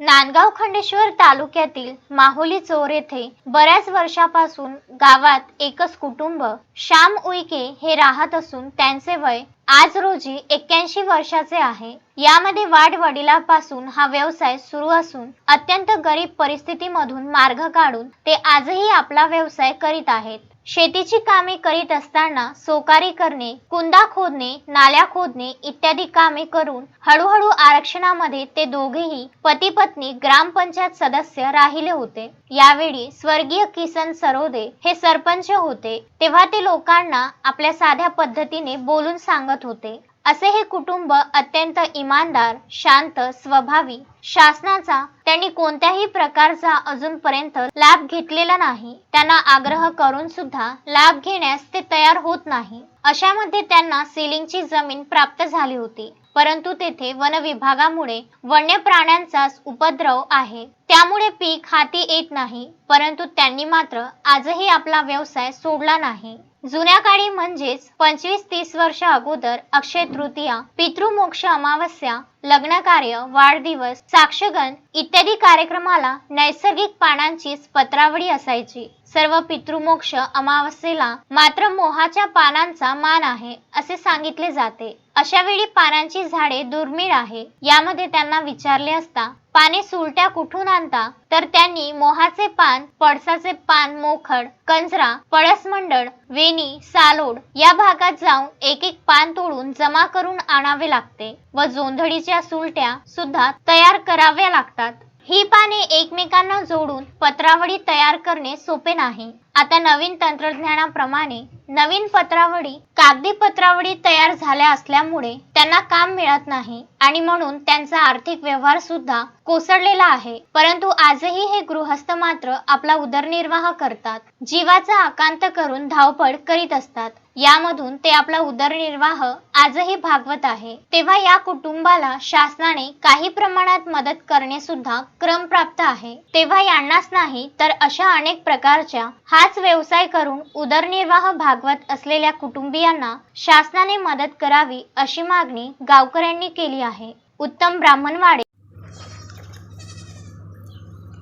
नांदगाव खंडेश्वर तालुक्यातील माहुली चोर येथे बऱ्याच वर्षापासून गावात एकच कुटुंब श्याम उईके हे राहत असून त्यांचे वय आज रोजी एक्क्याऐंशी वर्षाचे आहे. यामध्ये वाढ वडिलापासून हा व्यवसाय सुरू असून अत्यंत गरीब परिस्थितीमधून मार्ग काढून ते आजही आपला व्यवसाय करीत आहेत. शेतीची कामे करीत असताना सोकारी करणे कुंदा खोदणे नाल्या खोदणे इत्यादी कामे करून हळूहळू आरक्षणामध्ये ते दोघेही पती पत्नी ग्रामपंचायत सदस्य राहिले होते. यावेळी स्वर्गीय किसन सरोदे हे सरपंच होते. तेव्हा ते लोकांना आपल्या साध्या पद्धतीने बोलून सांगत होते. असे हे कुटुंब अत्यंत इमानदार शांत स्वभावी. शासनाचा त्यांनी कोणत्याही प्रकारचा अजूनपर्यंत लाभ घेतलेला नाही. त्यांना आग्रह करून सुद्धा लाभ घेण्यास ते तयार होत नाही. अशामध्ये त्यांना सिलिंगची जमीन प्राप्त झाली होती. परंतु तेथे वन विभागामुळे वन्य प्राण्यांचाच उपद्रव आहे. त्यामुळे पीक हाती येत नाही परंतु त्यांनी मात्र आजही आपला व्यवसाय सोडला नाही. जुन्या काळी म्हणजेच पंचवीस तीस वर्ष अगोदर अक्षय तृतीया पितृमोक्ष अमावस्या लग्नकार्य वाढदिवस साक्षगण इत्यादी कार्यक्रमाला नैसर्गिक पानांचीच पत्रावळी असायची. सर्व पितृमोक्ष अमावस्येला मात्र मोहाच्या पानांचा मान आहे असे सांगितले जाते. अशा वेळी पानांची झाडे दुर्मिळ आहे यामध्ये त्यांना विचारले असता पाने सुलट्या कुठून आणता? तर त्यांनी मोहाचे पान पळसाचे पान मोखड कंजरा पळसमंडळ वेणी सालोड या भागात जाऊन एक एक पान तोडून जमा करून आणावे लागते व जोंधळीच्या सुलट्या सुद्धा तयार कराव्या लागतात. ही पाने एकमेकांना जोडून पत्रावळी तयार करणे सोपे नाही. आता नवीन तंत्रज्ञानाप्रमाणे नवीन पत्रावळी कागदी पत्रावळी तयार झाल्या असल्यामुळे त्यांना काम मिळत नाही आणि म्हणून त्यांचा आर्थिक व्यवहार सुद्धा कोसळलेला आहे. परंतु आजही हे गृहस्थ मात्र आपला उदरनिर्वाह करतात जीवाचा आकांत करून धावपळ करीत असतात. यामधून ते आपला उदरनिर्वाह आजही भागवत आहे. तेव्हा या कुटुंबाला शासनाने काही प्रमाणात मदत करणे सुद्धा क्रम प्राप्त आहे. तेव्हा यांनाच नाही तर अशा अनेक प्रकारच्या हाच व्यवसाय करून उदरनिर्वाह भागवत असलेल्या कुटुंबियांना शासनाने मदत करावी अशी मागणी गावकऱ्यांनी केली आहे. उत्तम ब्राह्मणवाडे.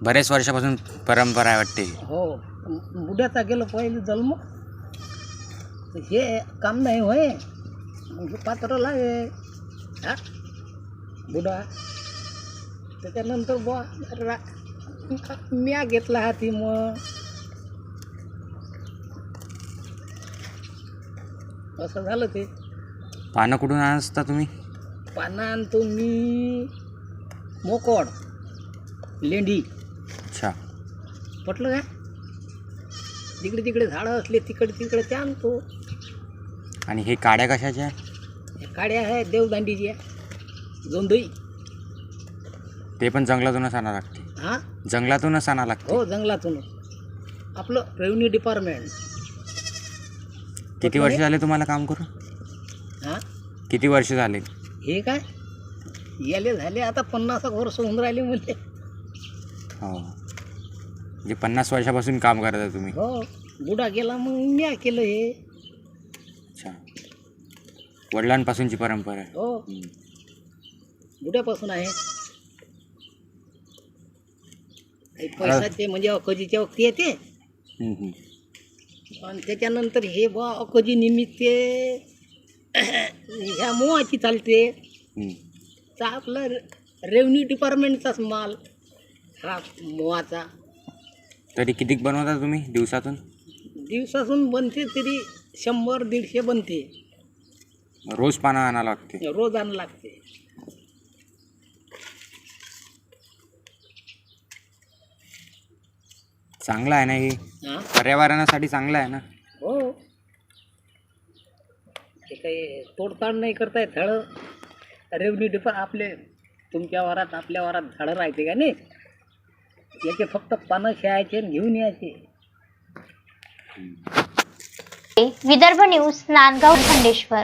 बरेच वर्षापासून परंपरा आहे वाटते. हो बुड्याचा गेलो पहिले जन्म. तर हे काम नाही होय. मग हे पात्र लागे हा? बुडा. त्याच्यानंतर बुवा रा म्या घेतला हाती मग. असं झालं ते. पानं कुठून आणता तुम्ही? पानं आणतो मी मोकोड लेंडी. अच्छा. पटलं काय जिकडे तिकडे झाडं असले तिकडे तिकडे ते आणतो. आणि हे काड्या कशाच्या आहे? काड्या आहे देवदांडीची आहे जोंधई ते पण जंगलातूनच आणा लागते. हां? जंगलातूनच आणा लागते. हो जंगलातून आपलं रेव्हन्यू डिपार्टमेंट किती वर्ष झाले तुम्हाला काम करून? हां? किती वर्ष झाले? हे काय? याले झाले आता पन्नास एक वर्ष होऊन राहिले म्हणजे हो. म्हणजे पन्नास वर्षापासून काम करता तुम्ही. हो बुडा गेला मग म्या केलं हे. अच्छा. वडिलांपासूनची परंपरा आहे. हो. हम्म. बुड्यापासून आहे. हे पैशाचे म्हणजे अकजीच्या वक्ती येते हम्म, हम्म. आणि त्याच्यानंतर हे बा अकजी निमित्त ह्या मोहाची चालते. हम्म. तर आपलं रेव्हन्यू डिपार्टमेंटचाच माल हा मोहाचा. तरी किती बनवता तुम्ही दिवसातून? दिवसातून बनते तरी शंभर दीडशे बनते. रोज पानं आणा लागते. रोज आण लागते. चांगलं आहे ना हे? हां? पर्यावरणासाठी चांगलं आहे ना? हो. ते काही तोडताड नाही करता येत झाडं. रेव्हन्यू डिपार्ट आपले तुमच्या वारात आपल्या वारात झाडं राहते का नाही? याचे फक्त पानं खेळायचे आणि घेऊन यायचे. विदर्भ न्यूज नांदगाव खंडेश्वर.